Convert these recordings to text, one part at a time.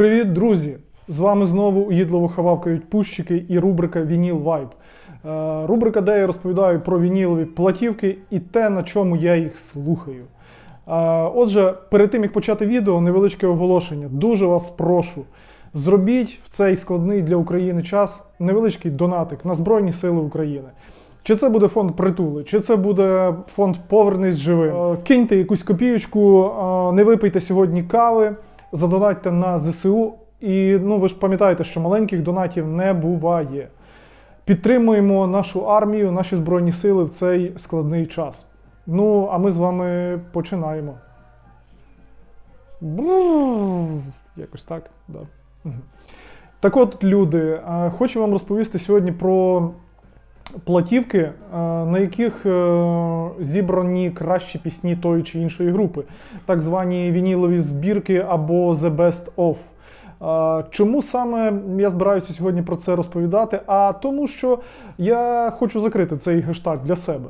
Привіт, друзі! З вами знову уїдливо хававкають пущики і рубрика Вініл Вайб. Е, Рубрика, де я розповідаю про вінілові платівки і те, на чому я їх слухаю. Е, Отже, перед тим як почати відео, невеличке оголошення. Дуже вас прошу. Зробіть в цей складний для України час невеличкий донатик на Збройні Сили України. Чи це буде фонд притули, чи це буде фонд Повернись живим. Е, Киньте якусь копієчку, е, не випийте сьогодні кави, задонатьте на ЗСУ. І ну ви ж пам'ятаєте, що маленьких донатів не буває. Підтримуємо нашу армію, наші збройні сили в цей складний час. Ну, а ми з вами починаємо. Якось так, да. Так от, люди, е, хочу вам розповісти сьогодні про платівки, е, на яких е, зібрані кращі пісні тої чи іншої групи, так звані вінілові збірки або The Best Of. Е, Чому саме я збираюся сьогодні про це розповідати? А тому, що я хочу закрити цей гештальт для себе.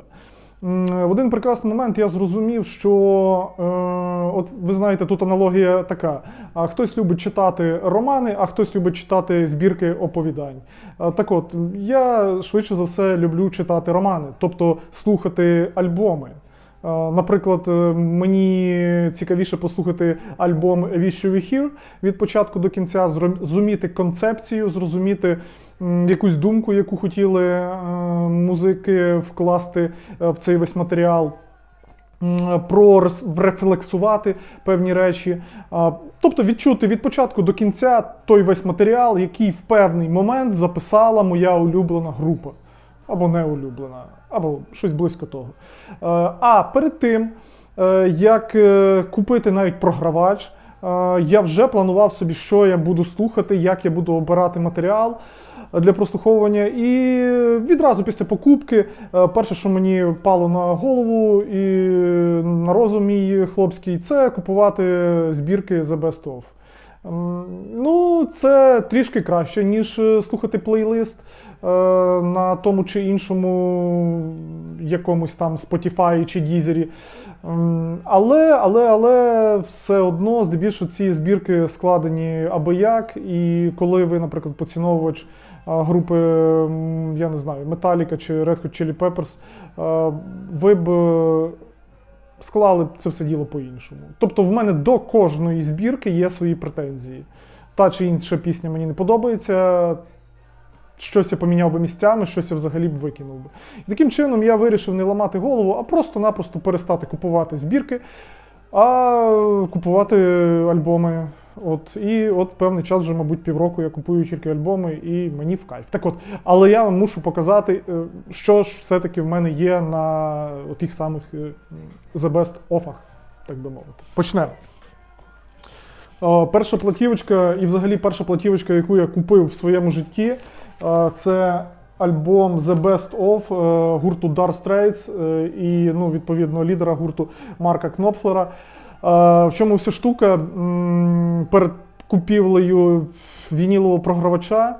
М, В один прекрасний момент я зрозумів, що е, от ви знаєте, тут аналогія така: а хтось любить читати романи, а хтось любить читати збірки оповідань. Е, Так от, я швидше за все люблю читати романи, тобто слухати альбоми. Е, Наприклад, е, мені цікавіше послухати альбом Wish You Were Here від початку до кінця, зрозуміти концепцію, зрозуміти якусь думку, яку хотіли е, музики вкласти е, в цей весь матеріал. Прорефлексувати певні речі, тобто відчути від початку до кінця той весь матеріал, який в певний момент записала моя улюблена група, або не улюблена, або щось близько того. Е, А перед тим, як купити навіть програвач, я вже планував собі, що я буду слухати, як я буду обирати матеріал для прослуховування. І відразу після покупки, е, перше, що мені пало на голову і на розум мій хлопський, це купувати збірки The Best Of. Ну, це трішки краще, ніж е, слухати плейлист е, на тому чи іншому якомусь там Spotify чи Deezer. Але, але, але все одно, здебільшого, ці збірки складені або як. І коли ви, наприклад, поціновувач групи, я не знаю, Metallica чи Red Hot Chili Peppers, ви б е, склали це все діло по-іншому. Тобто, в мене до кожної збірки є свої претензії. Та чи інша пісня мені не подобається. Щось я поміняв би місцями, щось я взагалі б викинув би. І таким чином я вирішив не ламати голову, а просто-напросто перестати купувати збірки, а купувати альбоми. От, і от певний час, вже, мабуть, півроку я купую тільки альбоми, і мені в кайф. Так от, але я вам мушу показати, е, що ж все-таки в мене є на тих самих е, The Best офах, так би мовити. Почнемо. Е, Перша платівочка, і взагалі перша платівочка, яку я купив в своєму житті, це альбом The Best Of гурту Dark Straits і ну, відповідно лідера гурту Марка Кнопфлера. В чому вся штука? Перед купівлею вінілового програвача.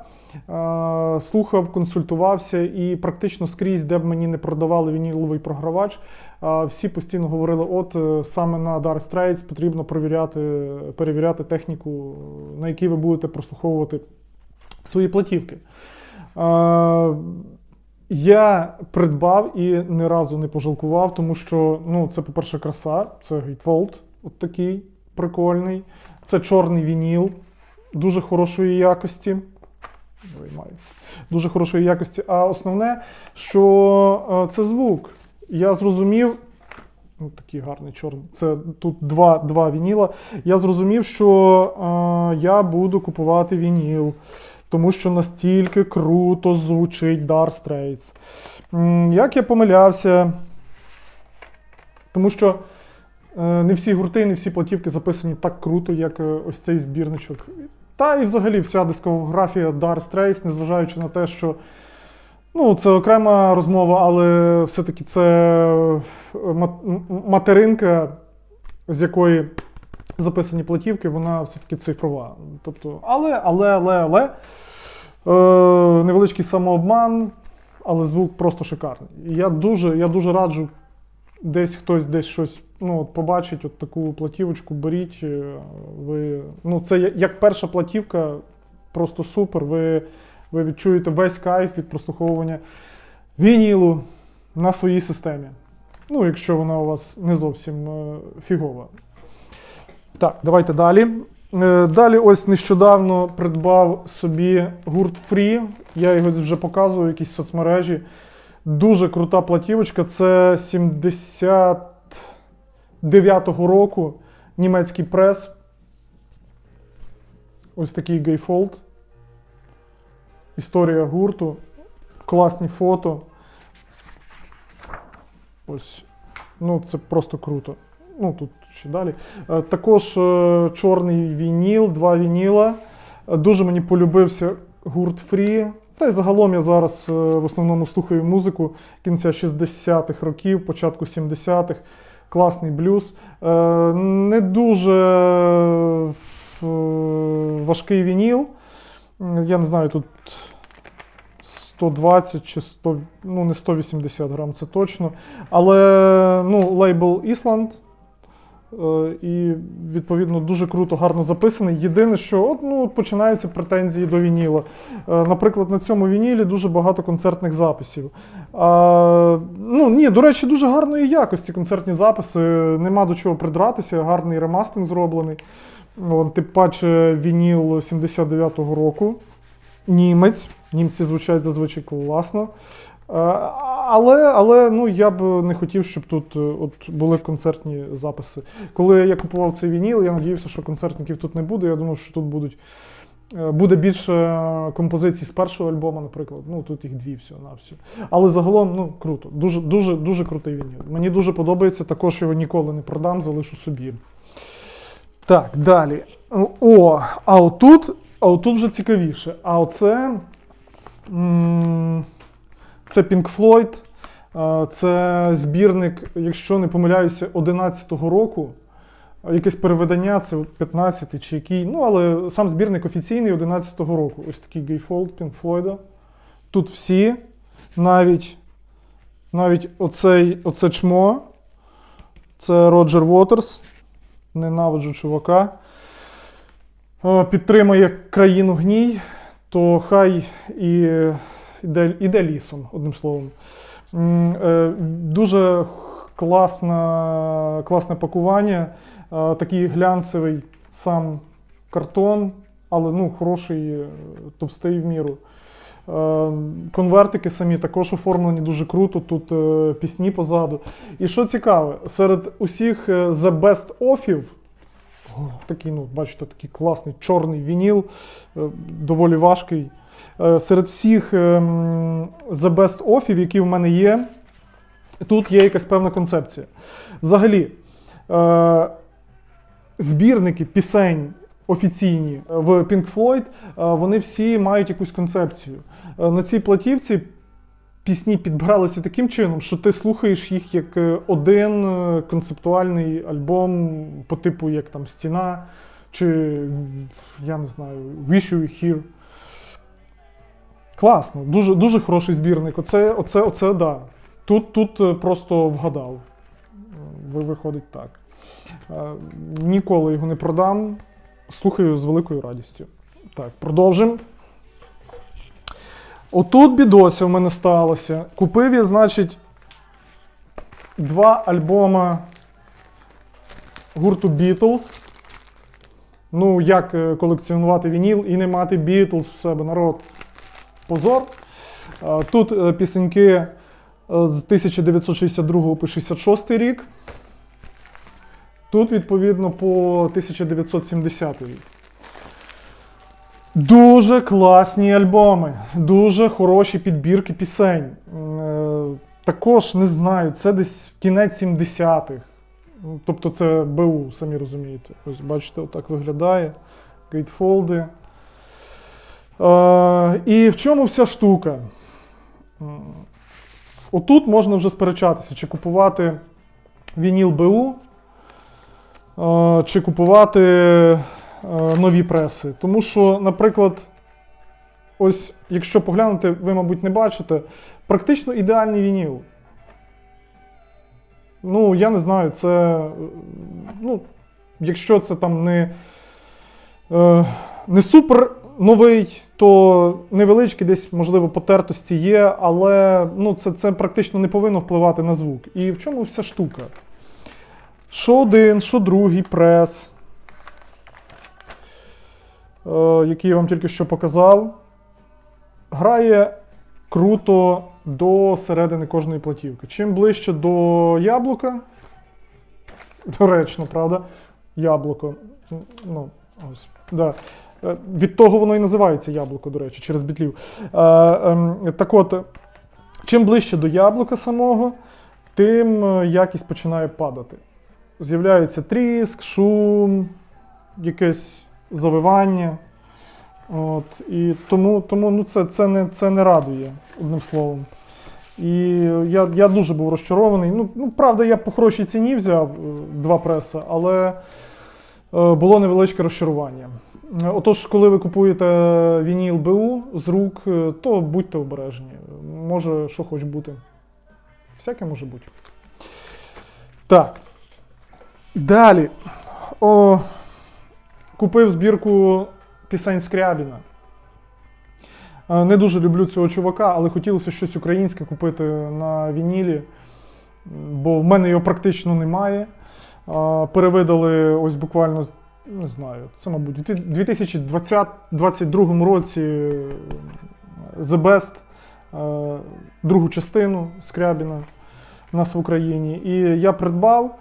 Слухав, консультувався, і практично скрізь, де б мені не продавали вініловий програвач, всі постійно говорили: от е, саме на Dark Straits потрібно перевіряти, перевіряти техніку, на якій ви будете прослуховувати свої платівки. Я придбав і ні разу не пожалкував, тому що ну, це, по-перше, краса, це Gatefold, от такий прикольний. Це чорний вініл, дуже хорошої якості. Дуже хорошої якості. А основне, що е, це звук. Я зрозумів. Ну, такий гарний чорний. Це тут два, два вініла. Я зрозумів, що е, я буду купувати вініл, тому що настільки круто звучить Dark Straits. Як я помилявся, тому що не всі гурти, не всі платівки записані так круто, як е, ось цей збірничок. Та і взагалі вся дискографія Dark Straits, незважаючи на те, що Ну, це окрема розмова, але все-таки це е, материнка, з якої записані платівки, вона все-таки цифрова. Тобто, але, але, але, але е, невеличкий самообман, але звук просто шикарний. Я дуже, я дуже раджу десь хтось десь щось ну, от побачить, от таку платівочку, беріть. е, Ви, ну, це як перша платівка, просто супер. Ви, ви відчуєте весь кайф від прослуховування вінілу на своїй системі. Ну, якщо вона у вас не зовсім е, фігова. Так, давайте далі. Е, Далі, ось нещодавно придбав собі гурт Free. Я його вже показував в якійсь соцмережі. Дуже крута платівочка. Це 79-го року німецький прес. Ось такий гейфолд. Історія гурту. Класні фото. Ось. Ну, це просто круто. Ну, тут ще далі. Е, Також е, чорний вініл, два вініла. Е, Дуже мені полюбився гурт Free. Та й загалом я зараз е, в основному слухаю музику кінця 60-х років, початку 70-х. Класний блюз. Е, Не дуже е, важкий вініл. Я не знаю, тут 120 чи 100, ну не 180 грам, це точно. Але ну, лейбл Island. Е, І відповідно дуже круто, гарно записаний. Єдине, що от, ну, починаються претензії до вініла. Е, Наприклад, на цьому вінілі дуже багато концертних записів. А, ну ні, до речі, дуже гарної якості концертні записи. Нема до чого придратися, гарний ремастинг зроблений. Тим паче вініл 79-го року. Німець. Німці звучать зазвичай класно. Е, Але, але ну, я б не хотів, щоб тут е, от, були концертні записи. Коли я купував цей вініл, я надіявся, що концертників тут не буде. Я думав, що тут будуть, е, буде більше композицій з першого альбому, наприклад. Ну, тут їх дві всього на все. Але загалом ну, круто. Дуже, дуже, дуже крутий вініл. Мені дуже подобається, також його ніколи не продам, залишу собі. Так, далі. О, а отут, а отут вже цікавіше. А оце. м, Це Pink Floyd. Е, Це збірник, якщо не помиляюся, 11-го року. Якесь переведення, це 15-й чи який. Ну, але сам збірник офіційний 11-го року. Ось такий гейфолд Pink Floyd. Тут всі, навіть, навіть оцей, оце чмо. Це Роджер Уотерс. Ненавиджу чувака. Е, Підтримує країну гній, то хай і іде, лісом, одним словом. Е, Дуже класна, класне пакування, е, такий глянцевий сам картон, але ну, хороший, е, товстий в міру. Конвертики самі також оформлені дуже круто, тут пісні позаду. І що цікаве, серед усіх The Best Offів, такий, ну, бачите, такий класний чорний вініл, доволі важкий. Е, Серед всіх ем, The Best Offів, які в мене є, тут є якась певна концепція. Взагалі, е, збірники пісень офіційні в Pink Floyd, е, вони всі мають якусь концепцію. На цій платівці пісні підбиралися таким чином, що ти слухаєш їх як один концептуальний альбом по типу як там Стіна, чи я не знаю, Wish You Here. Класно, дуже, дуже хороший збірник. Оце, оце, оце да. Тут, тут е, просто вгадав. Виходить так. Е, Ніколи його не продам. Слухаю з великою радістю. Так, продовжимо. Отут бідося в мене сталося. Купив я, значить, два альбома гурту Beatles. Ну, як е, колекціонувати вініл і не мати Beatles в себе народ. Позор. Е, Тут е, пісеньки е, з 1962 по 66 рік. Тут, відповідно, по 1970 рік. Дуже класні альбоми, дуже хороші підбірки пісень. Також не знаю, це десь кінець 70-х. Ну, Тобто це БУ, самі розумієте. Ось бачите, отак виглядає. Гейтфолди. І в чому вся штука? Отут можна вже сперечатися, чи купувати вініл БУ, чи купувати нові преси. Тому що, наприклад, ось якщо поглянути, ви, мабуть, не бачите, практично ідеальний вініл. Ну, я не знаю, це. Ну, якщо це там не, е, не супер новий, то невеличкі десь, можливо, потертості є, але ну, це, це практично не повинно впливати на звук. І в чому вся штука? Що один, що другий прес, е, який я вам тільки що показав, грає круто до середини кожної платівки. Чим ближче до яблука, доречно, правда? Яблуко. Ну, ось, да. Е, Від того воно і називається яблуко, до речі, через бітлів. Е, ем, так от, чим ближче до яблука самого, тим е, якість починає падати. З'являється тріск, шум, якесь завивання. От, і тому тому ну, це, це, не, це не радує, одним словом. І я, я дуже був розчарований. Ну, ну, правда, я по хорошій ціні взяв два преса, але було невеличке розчарування. Отож, коли ви купуєте вініл БУ з рук, е, то будьте обережні. Може, що хоч бути. Всяке може бути. Так. Далі. О, купив збірку пісень Скрябіна. Е, Не дуже люблю цього чувака, але хотілося щось українське купити на вінілі, бо в мене його практично немає. Е, Перевидали ось буквально, не знаю, це, мабуть, у 2022 році е, The Best, е, другу частину Скрябіна у нас в Україні. І я придбав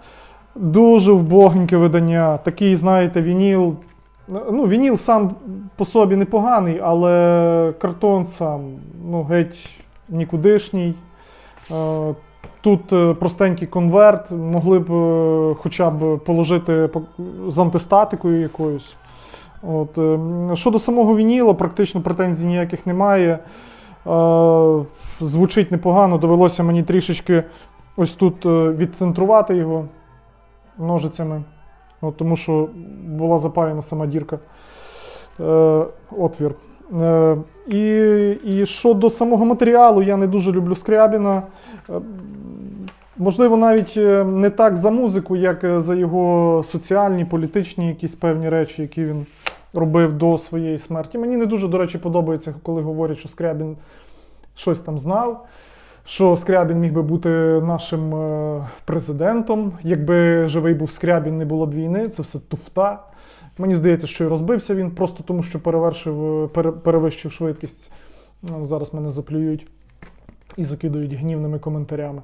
дуже вбогеньке видання. Такий, знаєте, вініл. Ну, вініл сам по собі непоганий, але картон сам ну, геть нікудишній. Тут е, простенький конверт, могли б е, хоча б положити з антистатикою якоюсь. От, е, щодо самого вініла, практично претензій ніяких немає. Звучить непогано, довелося мені трішечки ось тут відцентрувати його ножицями. От, тому що була запаяна сама дірка. Отвір. Е, і, і щодо самого матеріалу, я не дуже люблю Скрябіна. Е, можливо, навіть е, не так за музику, як за його соціальні, політичні якісь певні речі, які він робив до своєї смерті. Мені не дуже, до речі, подобається, коли говорять, що Скрябін щось там знав що Скрябін міг би бути нашим президентом. Якби живий був Скрябін, не було б війни, це все туфта. Мені здається, що і розбився він просто тому, що перевершив, е, пере- перевищив швидкість. Ну, зараз мене заплюють і закидають гнівними коментарями.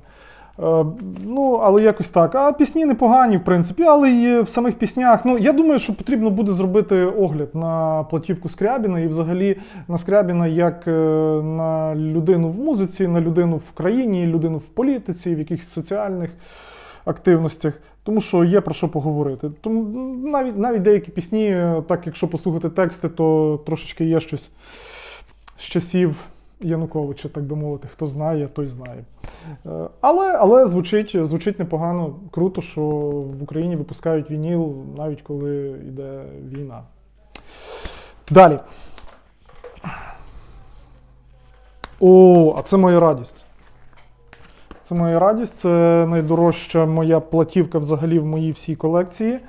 Е, ну, але якось так. А пісні непогані, в принципі, але і в самих піснях. Ну, я думаю, що потрібно буде зробити огляд на платівку Скрябіна і взагалі на Скрябіна як е, на людину в музиці, на людину в країні, людину в політиці, в якихось соціальних активностях. Тому що є про що поговорити. Тому навіть, навіть деякі пісні, е, так якщо послухати тексти, то трошечки є щось з часів Януковича, так би мовити. Хто знає, той знає. Е, Але, але звучить, звучить непогано. Круто, що в Україні випускають вініл, навіть коли йде війна. Далі. О, а це моя радість. Це моя радість, це найдорожча моя платівка взагалі в моїй всій колекції.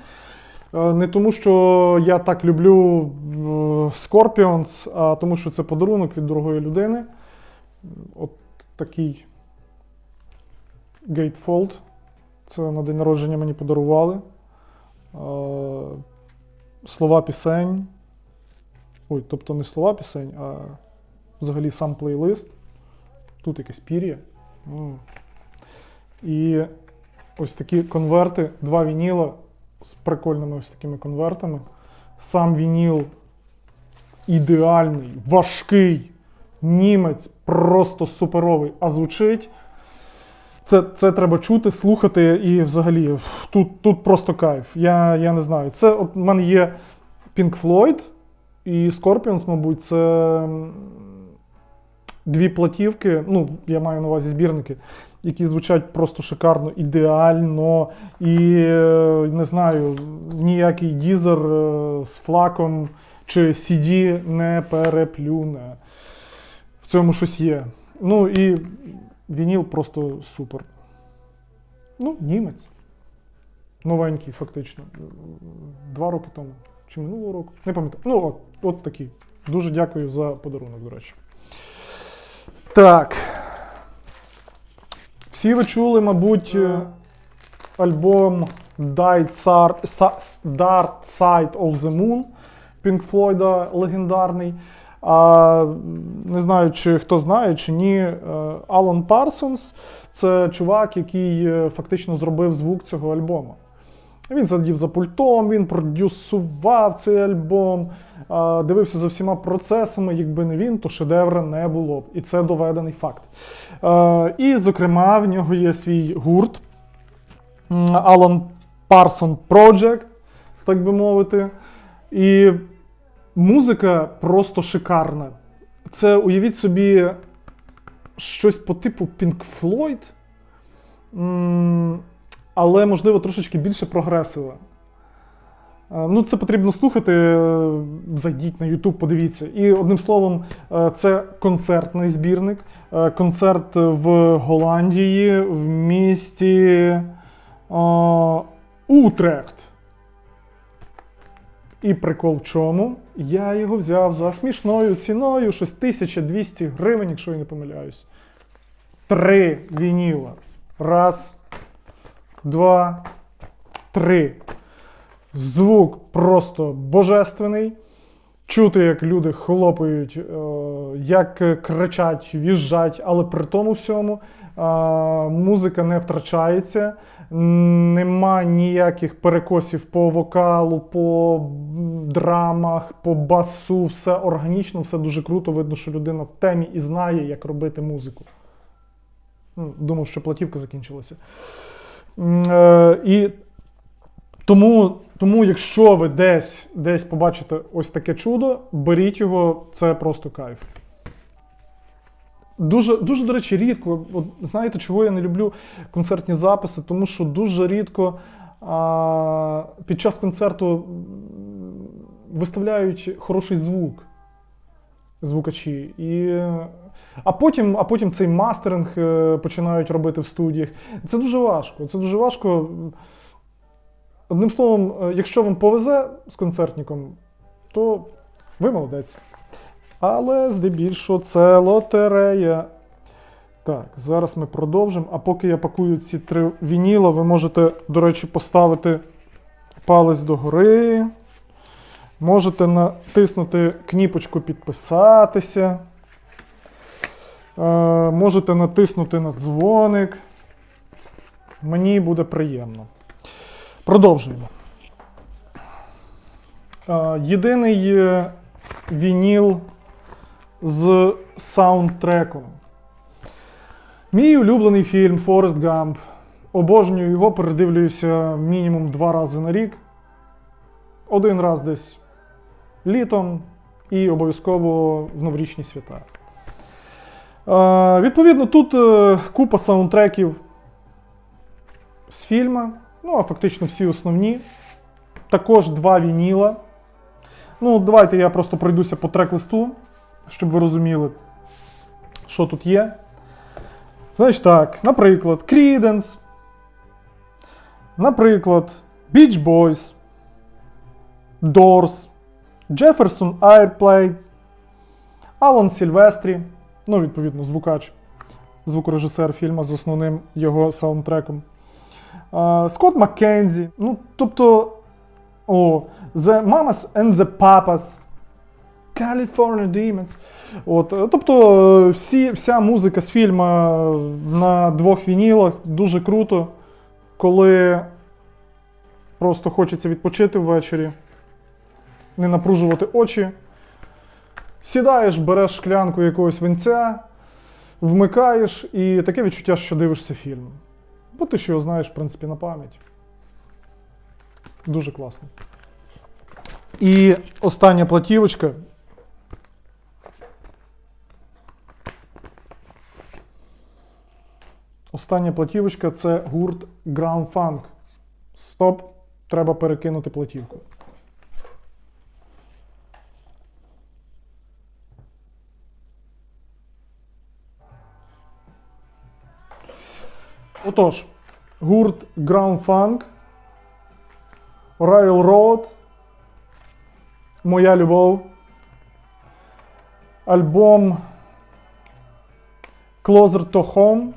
Е, Не тому, що я так люблю е, Scorpions, а тому, що це подарунок від дорогої людини. От такий Gatefold. Це на день народження мені подарували. Е, Слова пісень. Ой, тобто не слова пісень, а взагалі сам плейлист. Тут якесь пір'я. І ось такі конверти, два вініла з прикольними ось такими конвертами. Сам вініл ідеальний, важкий, німець, просто суперовий, а звучить. Це, це треба чути, слухати і взагалі тут, тут просто кайф. Я, я не знаю. Це от в мене є Pink Floyd і Scorpions, мабуть, це дві платівки. Ну, я маю на увазі збірники, які звучать просто шикарно, ідеально. І е, не знаю, ніякий дізер е, з флаком чи CD не переплюне. В цьому щось є. Ну і вініл просто супер. Ну, німець. Новенький, фактично. Два роки тому. Чи минулого року? Не пам'ятаю. Ну, от, от такий. Дуже дякую за подарунок, до речі. Так. Всі ви чули, мабуть, е, альбом Dark Side of the Moon Pink Floyd легендарний. А, не знаю, чи хто знає, чи ні. е, Алан Парсонс це чувак, який е, фактично зробив звук цього альбому. Він сидів за пультом, він продюсував цей альбом, дивився за всіма процесами. Якби не він, то шедевра не було б. І це доведений факт. І, зокрема, в нього є свій гурт Alan Parson Project, так би мовити. І музика просто шикарна. Це уявіть собі щось по типу Pink Floyd, але, можливо, трошечки більше прогресиве. Ну, це потрібно слухати. е, Зайдіть на YouTube, подивіться. І одним словом, е, це концертний збірник. Е, Концерт в Голландії в місті е, Утрехт. І прикол в чому? Я його взяв за смішною ціною, щось 1200 гривень, якщо я не помиляюсь. Три вініла. Раз, два, три. Звук просто божественний. Чути, як люди хлопають, е, як кричать, в'їжджать, але при тому всьому е, музика не втрачається, нема ніяких перекосів по вокалу, по драмах, по басу, все органічно, все дуже круто. Видно, що людина в темі і знає, як робити музику. Думав, що платівка закінчилася. Е, І тому, тому, якщо ви десь, десь побачите ось таке чудо, беріть його, це просто кайф. Дуже, дуже, до речі, рідко. От, знаєте, чого я не люблю концертні записи? Тому що дуже рідко а, під час концерту виставляють хороший звук звукачі. І, а, потім, а потім цей мастеринг е, починають робити в студіях. Це дуже важко. Це дуже важко. Одним словом, е, якщо вам повезе з концертником, то ви молодець. Але здебільшого це лотерея. Так, зараз ми продовжимо. А поки я пакую ці три вініла, ви можете, до речі, поставити палець догори. Можете натиснути кніпочку підписатися. Е, можете натиснути на дзвоник. Мені буде приємно. Продовжуємо. Е, Єдиний вініл з саундтреком. Мій улюблений фільм Форест Гамп. Обожнюю його, передивлююся мінімум два рази на рік. Один раз десь літом і обов'язково в новорічні свята. Е, відповідно, тут е, купа саундтреків з фільму. Ну, а фактично всі основні. Також два вініла. Ну, давайте я просто пройдуся по трек-листу, щоб ви розуміли, що тут є. Значить так, наприклад, Creedence. Наприклад, Beach Boys, Doors, Jefferson Airplane, Алан Сільвестрі, ну, відповідно, звукач, звукорежисер фільму з основним його саундтреком. Скотт Маккензі. Ну, тобто. О, The Mamas and the Papas. California Demons. От, тобто, всі, вся музика з фільму на двох вінілах дуже круто, коли просто хочеться відпочити ввечері, не напружувати очі. Сідаєш, береш шклянку якогось винця, вмикаєш, і таке відчуття, що дивишся фільм. Бо ти ж його знаєш, в принципі, на пам'ять. Дуже класно. І остання платівочка. Остання платівочка це гурт Ground Funk. Стоп, треба перекинути платівку. Отож, гурт Ground Funk, Railroad, Моя любов, альбом Closer to Home.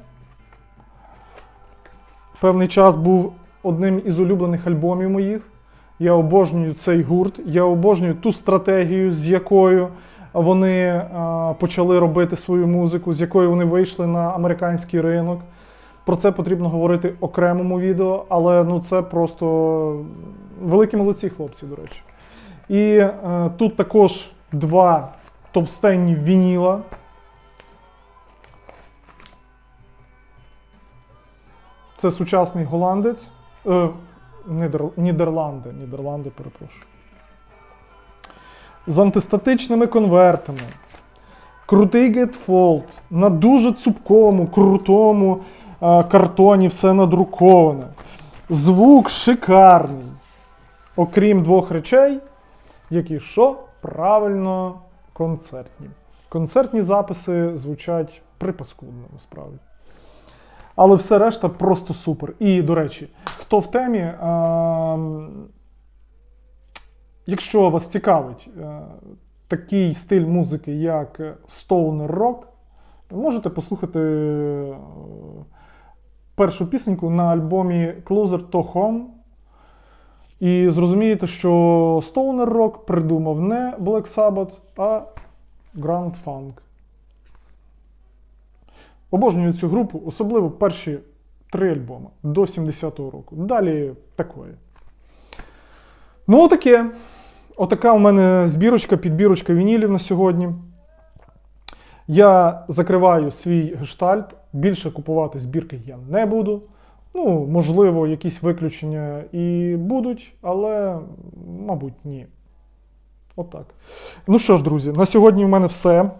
Певний час був одним із улюблених альбомів моїх. Я обожнюю цей гурт, я обожнюю ту стратегію, з якою вони а, почали робити свою музику, з якою вони вийшли на американський ринок. Про це потрібно говорити окремому відео, але ну це просто великі молодці хлопці, до речі. І е, тут також два товстенні вініла. Це сучасний голландець. Е, Нідер, Нідерланди. Нідерланди, перепрошую. З антистатичними конвертами. Крутий гетфолд. На дуже цупкому, крутому картоні все надруковане. Звук шикарний. Окрім двох речей, які що? Правильно концертні. Концертні записи звучать припаскудно, насправді. Але все решта просто супер. І, до речі, хто в темі, а, якщо вас цікавить е, такий стиль музики, як Stoner Rock, можете послухати е, першу пісеньку на альбомі Closer to Home. І зрозумієте, що Stoner Rock придумав не Black Sabbath, а Grand Funk. Обожнюю цю групу, особливо перші три альбоми до 70-го року. Далі такої. Ну, отаке. Отака у мене збірочка, підбірочка вінілів на сьогодні. Я закриваю свій гештальт. Більше купувати збірки я не буду. Ну, можливо, якісь виключення і будуть, але, мабуть, ні. Отак. Ну що ж, друзі, на сьогодні в мене все.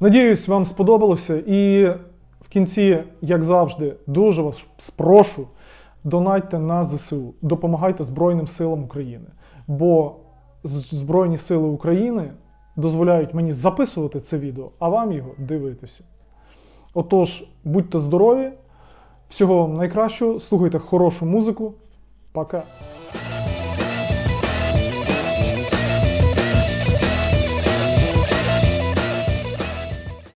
Надіюсь, вам сподобалося. І в кінці, як завжди, дуже вас спрошу, донайте на ЗСУ, допомагайте Збройним силам України. Бо Збройні Сили України дозволяють мені записувати це відео, а вам його дивитися. Отож, будьте здорові, всього вам найкращого, слухайте хорошу музику. Пока.